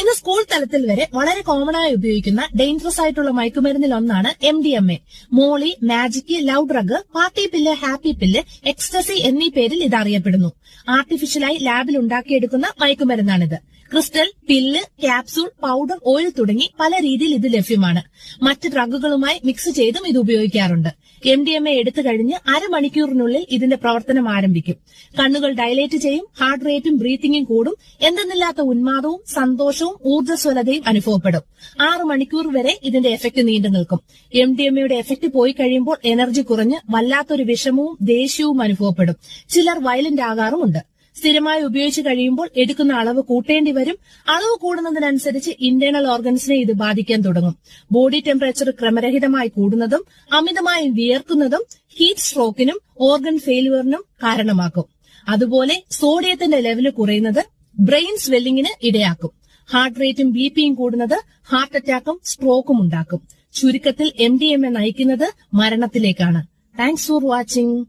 ഇന്ന് സ്കൂൾ തലത്തിൽ വരെ വളരെ കോമൺ ആയി ഉപയോഗിക്കുന്ന ഡേഞ്ചറസ് ആയിട്ടുള്ള മയക്കുമരുന്നിൽ ഒന്നാണ് M D M A Molly magic love drug party pill happy pill ecstasy എന്നീ പേരിൽ ഇത് അറിയപ്പെടുന്നു ആർട്ടിഫിഷ്യലായി ലാബിൽ ഉണ്ടാക്കിയെടുക്കുന്ന മയക്കുമരുന്നാണിത്. Crystal pill capsule powder oil തുടങ്ങി പല രീതിയിൽ ഇത് ലഭ്യമാണ്. മറ്റ് ഡ്രഗുകളുമായി മിക്സ് ചെയ്തും ഇത് ഉപയോഗിക്കാറുണ്ട്. എം ഡി എം എ എടുത്തു കഴിഞ്ഞ് അരമണിക്കൂറിനുള്ളിൽ ഇതിന്റെ പ്രവർത്തനം ആരംഭിക്കും. കണ്ണുകൾ ഡയലേറ്റ് ചെയ്യും ഹാർട്ട് റേറ്റും ബ്രീത്തിങ്ങും കൂടും. എന്തെന്നില്ലാത്ത ഉന്മാദവും സന്തോഷവും ഊർജസ്വലതയും അനുഭവപ്പെടും. ആറ് മണിക്കൂർ വരെ ഇതിന്റെ എഫക്ട് നീണ്ടു നിൽക്കും. എം ഡി എം എയുടെ എഫക്ട് പോയി കഴിയുമ്പോൾ എനർജി കുറഞ്ഞ് വല്ലാത്തൊരു വിഷമവും ദേഷ്യവും അനുഭവപ്പെടും. ചിലർ വയലന്റ് ആകാറുമുണ്ട്. സ്ഥിരമായി ഉപയോഗിച്ച് കഴിയുമ്പോൾ എടുക്കുന്ന അളവ് കൂട്ടേണ്ടി വരും. അളവ് കൂടുന്നതിനനുസരിച്ച് ഇന്റേണൽ ഓർഗൻസിനെ ഇത് ബാധിക്കാൻ തുടങ്ങും. ബോഡി ടെമ്പറേച്ചർ ക്രമരഹിതമായി കൂടുന്നതും അമിതമായി വിയർക്കുന്നതും ഹീറ്റ് സ്ട്രോക്കിനും ഓർഗൻ ഫെയിലുവറിനും കാരണമാക്കും. അതുപോലെ സോഡിയത്തിന്റെ ലെവൽ കുറയുന്നത് ബ്രെയിൻ സ്വെല്ലിങ്ങിന് ഇടയാക്കും. ഹാർട്ട് റേറ്റും ബി പിയും കൂടുന്നത് ഹാർട്ട് അറ്റാക്കും സ്ട്രോക്കും ഉണ്ടാക്കും. ചുരുക്കത്തിൽ എം ഡി എം എ നയിക്കുന്നത് മരണത്തിലേക്കാണ്. Thanks for watching